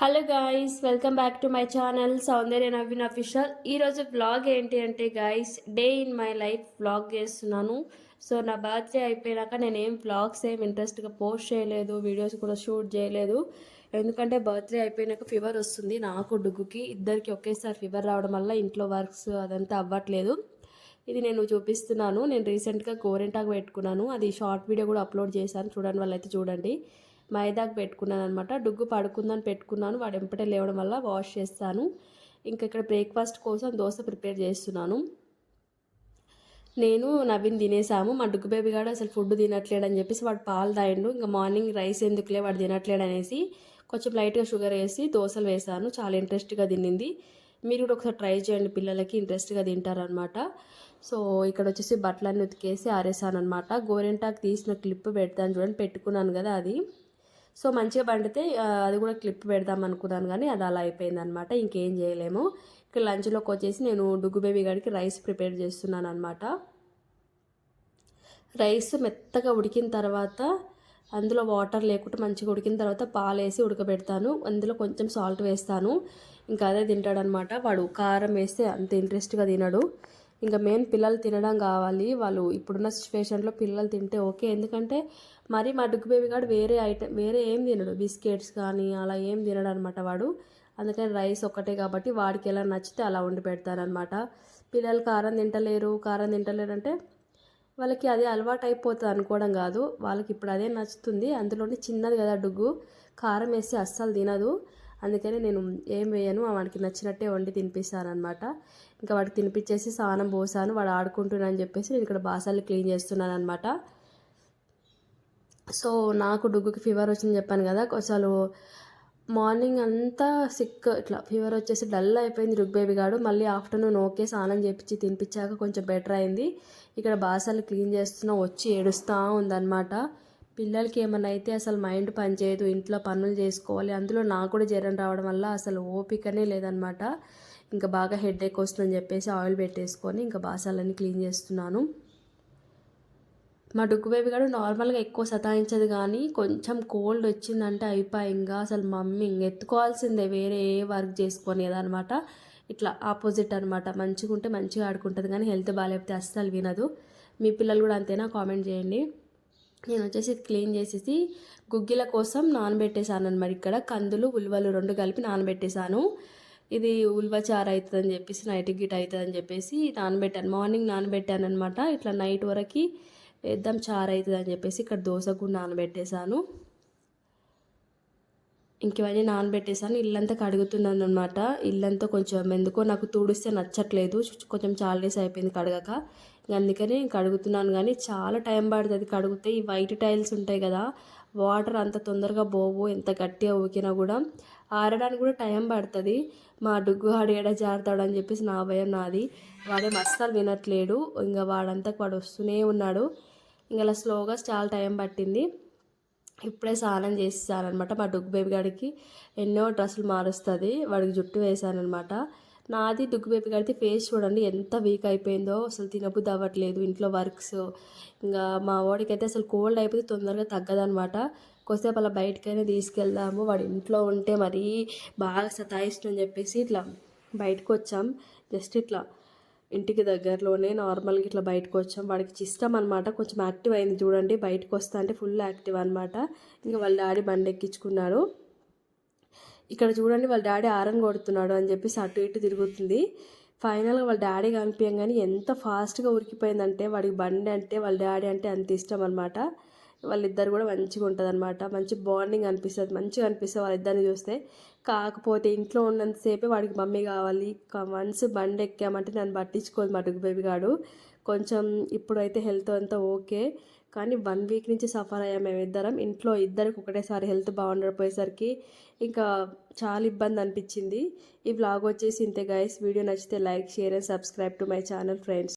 Hello guys welcome back to my channel Soundarya Naveen official ఈరోజు vlog ఏంటి అంటే guys day in my life vlog చేస్తున్నాను. So నా birthday అయిపోయాక నేను ఏం వ్లాగ్స్ ఏం ఇంట్రెస్ట్గా పోస్ట్ చేయలేదు వీడియోస్ కూడా షూట్ చేయలేదు. ఎందుకంటే బర్త్డే అయిపోయినాక ఫీవర్ వస్తుంది నాకు డుగ్గుకి ఇద్దరికి ఒకేసారి ఫీవర్ రావడం వల్ల ఇంట్లో వర్క్స్ అదంతా అవ్వట్లేదు. ఇది నేను చూపిస్తున్నాను నేను రీసెంట్గా గోరెంటాకు పెట్టుకున్నాను. అది షార్ట్ వీడియో కూడా అప్లోడ్ చేశాను చూడండి వాళ్ళైతే చూడండి. మైదాకు పెట్టుకున్నాను అనమాట డుగ్గు పడుకుందని పెట్టుకున్నాను. వాడు ఎంపటే లేవడం వల్ల వాష్ చేస్తాను. ఇంకా ఇక్కడ బ్రేక్ఫాస్ట్ కోసం దోశ ప్రిపేర్ చేస్తున్నాను. నేను నవీన్ తినేసాము. మా డుగ్గు బేబీ గారు అసలు ఫుడ్ తినట్లేడు అని చెప్పేసి వాడు పాలు తాగిండు. ఇంకా మార్నింగ్ రైస్ ఎందుకులే వాడు తినట్లేడు అనేసి కొంచెం లైట్గా షుగర్ వేసి దోశలు వేసాను చాలా ఇంట్రెస్ట్గా తినింది మీరు కూడా ఒకసారి ట్రై చేయండి. పిల్లలకి ఇంట్రెస్ట్గా తింటారనమాట సో ఇక్కడ వచ్చేసి బట్టలన్నీ ఉతికేసి ఆరేసాను అనమాట గోరెంటాకు తీసిన క్లిప్ పెడతాను చూడండి. పెట్టుకున్నాను కదా అది. సో మంచిగా పండితే అది కూడా క్లిప్ పెడదాం అనుకున్నాను కానీ అది అలా అయిపోయింది అనమాట ఇంకేం చేయలేము. ఇక్కడ లంచ్లోకి వచ్చేసి నేను డుగ్గు బేబీ గడికి రైస్ ప్రిపేర్ చేస్తున్నాను అనమాట రైస్ మెత్తగా ఉడికిన తర్వాత అందులో వాటర్ లేకుండా మంచిగా ఉడికిన తర్వాత పాలు వేసి ఉడకబెడతాను. అందులో కొంచెం సాల్ట్ వేస్తాను. ఇంకా అదే తింటాడనమాట. వాడు కారం వేస్తే అంత ఇంట్రెస్ట్గా తినడు. ఇంకా మెయిన్ పిల్లలు తినడం కావాలి. వాళ్ళు ఇప్పుడున్న సిచ్యువేషన్లో పిల్లలు తింటే ఓకే. ఎందుకంటే మరి మా డుగ్గు బేబీ కాడు వేరే ఐటమ్ వేరే ఏం తినడు. బిస్కెట్స్ కానీ అలా ఏం తినడు అనమాట వాడు. అందుకని రైస్ ఒక్కటే కాబట్టి వాడికి ఎలా నచ్చితే అలా వండి పెడతారనమాట. పిల్లలు కారం తింటలేరు. కారం తింటలేరు అంటే వాళ్ళకి అదే అలవాటు అయిపోతుంది అనుకోవడం కాదు. వాళ్ళకి ఇప్పుడు అదే నచ్చుతుంది. అందులోనే చిన్నది కదా డుగ్గు. కారం వేస్తే అస్సలు తినదు. అందుకనే నేను ఏం వేయను వాడికి నచ్చినట్టే వండి తినిపిస్తాను అనమాట ఇంకా వాడికి తినిపించేసి స్నానం పోసాను వాడు ఆడుకుంటున్నాను అని చెప్పేసి నేను ఇక్కడ బాసాలు క్లీన్ చేస్తున్నాను అనమాట సో నాకు డుగ్గుకి ఫీవర్ వచ్చింది చెప్పాను కదా అసలు మార్నింగ్ అంతా సిక్ ఇట్లా ఫీవర్ వచ్చేసి డల్ అయిపోయింది రుగ్ బేబీ గాడు. మళ్ళీ ఆఫ్టర్నూన్ ఓకే స్నానం చేపించి తినిపించాక కొంచెం బెటర్ అయింది. ఇక్కడ బాసాలు క్లీన్ చేస్తున్నా వచ్చి ఏడుస్తూ ఉందన్నమాట. పిల్లలకి ఏమన్నా అయితే అసలు మైండ్ పనిచేయదు ఇంట్లో పనులు చేసుకోవాలి అందులో నాకు కూడా జ్వరం రావడం వల్ల అసలు ఓపికనే లేదనమాట ఇంకా బాగా హెడ్ ఎక్ వస్తుందని చెప్పేసి ఆయిల్ పెట్టేసుకొని ఇంకా బాసాలన్నీ క్లీన్ చేస్తున్నాను. మా డుగ్గు బేబీ కూడా నార్మల్గా ఎక్కువ సతాయించదు కానీ కొంచెం కోల్డ్ వచ్చిందంటే అయిపోయి ఇంకా అసలు మమ్మీ ఇంక ఎత్తుకోవాల్సిందే వేరే ఏ వర్క్ చేసుకునేదనమాట అనమాట ఇట్లా ఆపోజిట్ అనమాట మంచిగా ఉంటే మంచిగా ఆడుకుంటుంది కానీ హెల్త్ బాగాలేకపోతే అస్సలు వినదు. మీ పిల్లలు కూడా అంతేనా? కామెంట్ చేయండి. నేను వచ్చేసి క్లీన్ చేసేసి గుగ్గిల కోసం నానబెట్టేశాను అనమాట ఇక్కడ. కందులు ఉల్వలు రెండు కలిపి నానబెట్టేశాను. ఇది ఉల్వచారు అవుతుందని చెప్పేసి నైట్ గిట్ అవుతుందని చెప్పేసి నానబెట్టాను. మార్నింగ్ నానబెట్టాను అనమాట ఇట్లా నైట్ వరకు వేద్దాం చారు అవుతుంది అని చెప్పేసి ఇక్కడ దోశ కూడా నానబెట్టేశాను. ఇంకవన్నీ నానబెట్టేసాను ఇల్లంతా కడుగుతున్నాను అనమాట ఇల్లంతా కొంచెం ఎందుకో నాకు తుడిస్తే నచ్చట్లేదు. కొంచెం చాలా డేస్ అయిపోయింది కడగక. అందుకని కడుగుతున్నాను కానీ చాలా టైం పడుతుంది. కడిగితే ఈ వైట్ టైల్స్ ఉంటాయి కదా వాటర్ అంత తొందరగా పోవు ఎంత గట్టిగా ఊకినా కూడా. ఆరడానికి కూడా టైం పడుతుంది. మా డుగ్గు ఆడేడ జారుతాడు అని చెప్పేసి నా భయం నాది. వాడే అస్సలు వినట్లేడు. ఇంకా వాడంతా వాడు వస్తూనే ఉన్నాడు. ఇంకా అలా స్లోగా చాలా టైం పట్టింది. ఇప్పుడే స్నానం చేసేసానమాట మా డుగ్గు బేబీ గాడికి. ఎన్నో డ్రెస్సులు మారుస్తుంది. వాడికి జుట్టు వేసానమాట నాది దుగ్గుబేపి కడితే ఫేస్ చూడండి ఎంత వీక్ అయిపోయిందో. అసలు తినబుద్ధి అవ్వట్లేదు ఇంట్లో వర్క్స్. ఇంకా మా వాడికి అయితే అసలు కోల్డ్ అయిపోతే తొందరగా తగ్గదనమాట కొద్దిసేపు అలా బయటకైనా తీసుకెళ్దాము. వాడు ఇంట్లో ఉంటే మరీ బాగా సతాయిస్తుందని చెప్పేసి ఇట్లా బయటకు వచ్చాం. జస్ట్ ఇట్లా ఇంటికి దగ్గరలోనే నార్మల్గా ఇట్లా బయటకు వచ్చాం. వాడికి ఇష్టం అనమాట కొంచెం యాక్టివ్ అయింది చూడండి. బయటకు వస్తా అంటే ఫుల్ యాక్టివ్ అనమాట ఇంకా వాళ్ళ డాడీ బండి ఎక్కించుకున్నాడు ఇక్కడ చూడండి వాళ్ళ డాడీ ఆరం కొడుతున్నాడు అని చెప్పేసి అటు ఇటు తిరుగుతుంది. ఫైనల్గా వాళ్ళ డాడీ కనిపించగానే ఎంత ఫాస్ట్గా ఉరికిపోయిందంటే వాడికి బండి అంటే వాళ్ళ డాడీ అంటే అంత ఇష్టం అనమాట వాళ్ళిద్దరు కూడా మంచిగా ఉంటుంది అనమాట మంచి బాండింగ్ అనిపిస్తుంది. మంచిగా అనిపిస్తుంది వాళ్ళిద్దరిని చూస్తే. కాకపోతే ఇంట్లో ఉన్నంతసేపే వాడికి మమ్మీ కావాలి. వన్స్ బండి ఎక్కామంటే నన్ను పట్టించుకోదు మటుకు బేబీ గాడు. కొంచెం ఇప్పుడైతే హెల్త్ అంతా ఓకే కానీ వన్ వీక్ నుంచి సఫర్ అయ్యాం మేము ఇద్దరం ఇంట్లో ఇద్దరికి ఒకటేసారి హెల్త్ బాగుండకపోయేసరికి ఇంకా చాలా ఇబ్బంది అనిపించింది. ఈ బ్లాగ్ వచ్చేసి ఇంతే గైస్ వీడియో నచ్చితే like share and subscribe to my channel friends